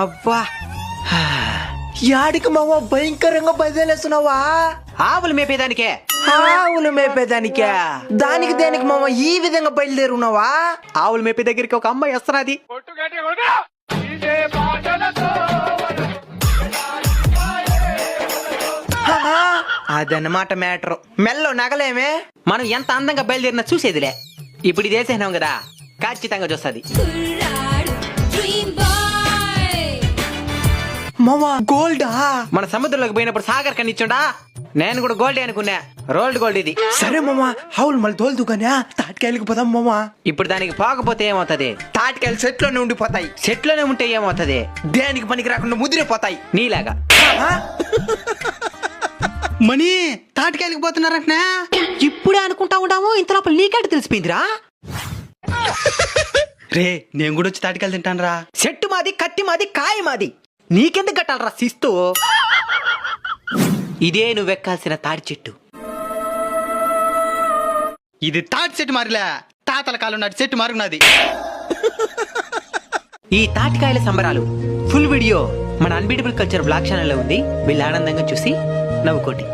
అబ్బా యాడికి మావా భయంకరంగా బయలుదేరేస్తున్నావా? ఆవులు మేపేదానికే. ఆవులు మేపేదానికే. దానికి దేనికి మామ ఈ విధంగా బయలుదేరున్నావా? ఆవులు మేపే దగ్గరికి ఒక అమ్మాయి వస్తున్నది. హా, అదన్నమాట మ్యాటర్. మెల్లో నగలేమే. మనం ఎంత అందంగా బయలుదేరినా చూసేదిలే. ఇప్పుడు ఇది వేసేసినాం కదా ఖచ్చితంగా చూస్తుంది. మామ గోల్డా? మన సముద్రంలోకి పోయినప్పుడు సాగర్ కనిచ్చుండా నేను కూడా గోల్డ్ అనుకున్నా. రోల్డ్ గోల్డ్ ఇది. సరే మామ ఆవులు మళ్ళీ తోలుతూ కానీ తాటికాయలకి పోదాం మామ ఇప్పుడు దానికి పోకపోతే ఏమవుతుంది? తాటికాయలు సెట్లోనే ఉండిపోతాయి. చెట్లోనే ఉంటే ఏమవుతుంది? దేనికి పనికి రాకుండా ముదిరిపోతాయి. నీలాగా? మణి తాటికాయలకి పోతున్నారంటనా? ఇప్పుడే అనుకుంటా ఉంటాము ఇంత లోపల నీకంటే తెలిసిపోయిందిరా? రే నేను కూడా వచ్చి తాటికాయలు తింటాను రా చెట్టు మాది కత్తి మాది కాయ మాది. నీకెందుకు కట్టాలరా శిస్తు ఇదే నువ్వెక్కాల్సిన తాడి చెట్టు. ఇది తాటి చెట్టు మారిలే. తాతల కాలం నాటి చెట్టు మారినది. ఈ తాటికాయల సంబరాలు ఫుల్ వీడియో మన అన్బీటబుల్ కల్చర్ బ్లాగ్ ఛానల్లో ఉంది. వీళ్ళు ఆనందంగా చూసి నవ్వుకోండి.